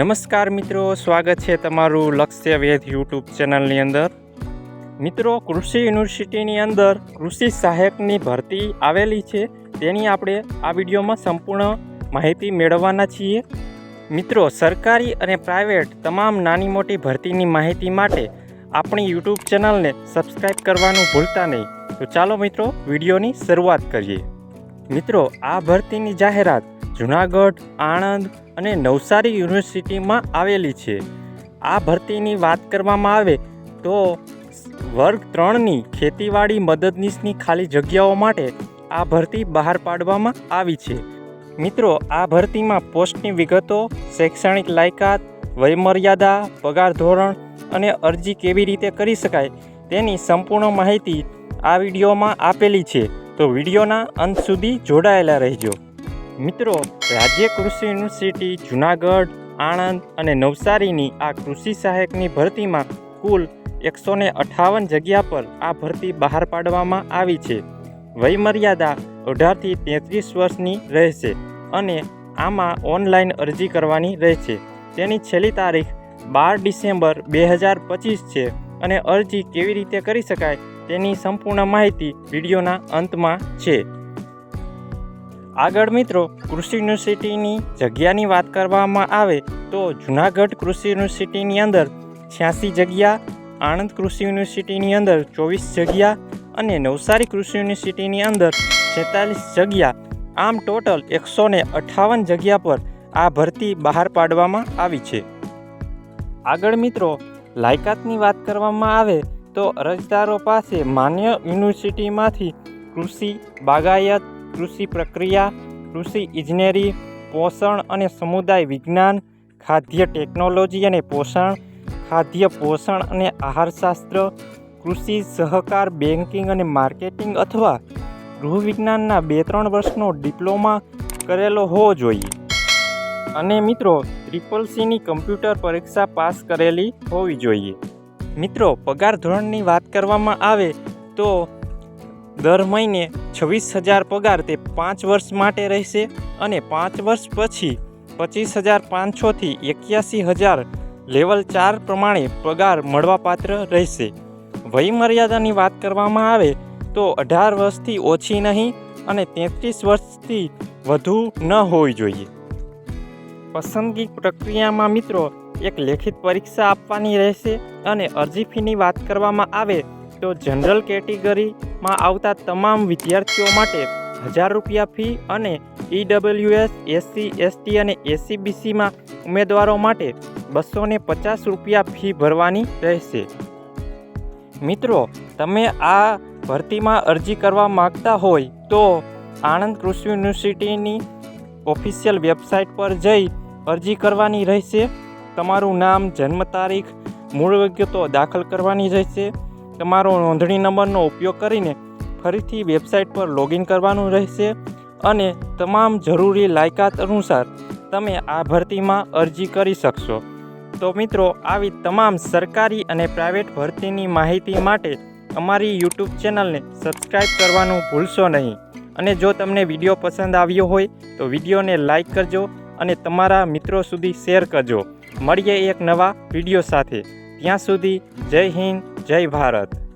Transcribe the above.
નમસ્કાર મિત્રો, સ્વાગત છે તમારું લક્ષ્ય વેધ યુટ્યુબ ચેનલની અંદર. મિત્રો, કૃષિ યુનિવર્સિટીની અંદર કૃષિ સહાયકની ભરતી આવેલી છે, તેની આપણે આ વિડીયોમાં સંપૂર્ણ માહિતી મેળવવાના છીએ. મિત્રો, સરકારી અને પ્રાઇવેટ તમામ નાની મોટી ભરતીની માહિતી માટે આપણી યુટ્યુબ ચેનલને સબસ્ક્રાઈબ કરવાનું ભૂલતા નહીં. તો ચાલો મિત્રો, વિડીયોની શરૂઆત કરીએ. મિત્રો, આ ભરતીની જાહેરાત જુનાગઢ, આણંદ અને નવસારી યુનિવર્સિટીમાં આવેલી છે. આ ભરતીની વાત કરવામાં આવે તો વર્ગ ત્રણની ખેતીવાડી મદદનીશની ખાલી જગ્યાઓ માટે આ ભરતી બહાર પાડવામાં આવી છે. મિત્રો, આ ભરતીમાં પોસ્ટની વિગતો, શૈક્ષણિક લાયકાત, વયમર્યાદા, પગાર ધોરણ અને અરજી કેવી રીતે કરી શકાય તેની સંપૂર્ણ માહિતી આ વિડીયોમાં આપેલી છે. તો વિડીયોના અંત સુધી જોડાયેલા રહેજો. મિત્રો, રાજ્ય કૃષિ યુનિવર્સિટી, જુનાગઢ, આણંદ અને નવસારીની આ કૃષિ સહાયકની ભરતીમાં કુલ એકસો ને અઠાવન જગ્યા પર આ ભરતી બહાર પાડવામાં આવી છે. વયમર્યાદા અઢારથી તેત્રીસ વર્ષની રહેશે અને આમાં ઓનલાઈન અરજી કરવાની રહેશે. તેની છેલ્લી તારીખ બાર ડિસેમ્બર બે હજાર પચીસ છે અને અરજી કેવી રીતે કરી શકાય તેની સંપૂર્ણ માહિતી વિડીયોના અંતમાં છે. આગળ મિત્રો, કૃષિ યુનિવર્સિટીની જગ્યાની વાત કરવામાં આવે તો જુનાગઢ કૃષિ યુનિવર્સિટીની અંદર છ્યાસી જગ્યા, આણંદ કૃષિ યુનિવર્સિટીની અંદર ચોવીસ જગ્યા અને નવસારી કૃષિ યુનિવર્સિટીની અંદર છેતાલીસ જગ્યા. આમ ટોટલ એકસો ને અઠ્ઠાવન જગ્યા પર આ ભરતી બહાર પાડવામાં આવી છે. આગળ મિત્રો, લાયકાતની વાત કરવામાં આવે તો અરજદારો પાસે માન્ય યુનિવર્સિટીમાંથી કૃષિ બાગાયત કૃષિ પ્રક્રિયા, કૃષિ ઇજનેરી, પોષણ અને સમુદાય વિજ્ઞાન, ખાદ્ય ટેકનોલોજી અને પોષણ, ખાદ્ય પોષણ અને આહારશાસ્ત્ર, કૃષિ સહકાર બેન્કિંગ અને માર્કેટિંગ અથવા ગૃહવિજ્ઞાનના બે ત્રણ વર્ષનો ડિપ્લોમા કરેલો હોવો જોઈએ. અને મિત્રો ટ્રિપલ સીની કમ્પ્યુટર પરીક્ષા પાસ કરેલી હોવી જોઈએ. મિત્રો, પગાર ધોરણની વાત કરવામાં આવે તો દર મહિને છવ્વીસ હજાર પગાર તે પાંચ વર્ષ માટે રહેશે અને પાંચ વર્ષ પછી પચીસ હજાર પાંચસોથી એક્યાસી હજાર લેવલ ચાર પ્રમાણે પગાર મળવાપાત્ર રહેશે. વયમર્યાદાની વાત કરવામાં આવે તો અઢાર વર્ષથી ઓછી નહીં અને તેત્રીસ વર્ષથી વધુ ન હોવી જોઈએ. પસંદગી પ્રક્રિયામાં મિત્રો એક લેખિત પરીક્ષા આપવાની રહેશે અને અરજી ફીની વાત કરવામાં આવે તો જનરલ કેટેગરીમાં આવતા તમામ વિદ્યાર્થીઓ માટે હજાર રૂપિયા ફી અને ઈડબ્લ્યુએસ એસસી એસટી અને એસીબીસીમાં ઉમેદવારો માટે બસો પચાસ રૂપિયા ફી ભરવાની રહેશે. મિત્રો, તમે આ ભરતીમાં અરજી કરવા માગતા હોય તો આણંદ કૃષિ યુનિવર્સિટીની ઓફિશિયલ વેબસાઇટ પર જઈ અરજી કરવાની રહેશે. તમારું નામ, જન્મ તારીખ, મૂળ વિગતો દાખલ કરવાની રહેશે. તમારો નોંધણી નંબરનો ઉપયોગ કરીને ફરીથી વેબસાઇટ પર લોગિન કરવાનું રહેશે અને તમામ જરૂરી લાયકાત અનુસાર તમે આ ભરતીમાં અરજી કરી શકશો. તો મિત્રો, આવી તમામ સરકારી અને પ્રાઇવેટ ભરતીની માહિતી માટે અમારી યુટ્યુબ ચેનલને સબસ્ક્રાઈબ કરવાનું ભૂલશો નહીં. અને જો તમને વીડિયો પસંદ આવ્યો હોય, તો વિડીયોને લાઇક કરજો અને તમારા મિત્રો સુધી શેર કરજો. મળીએ એક નવા વીડિયો સાથે. ત્યાં સુધી જય હિન્દ. જય ભારત.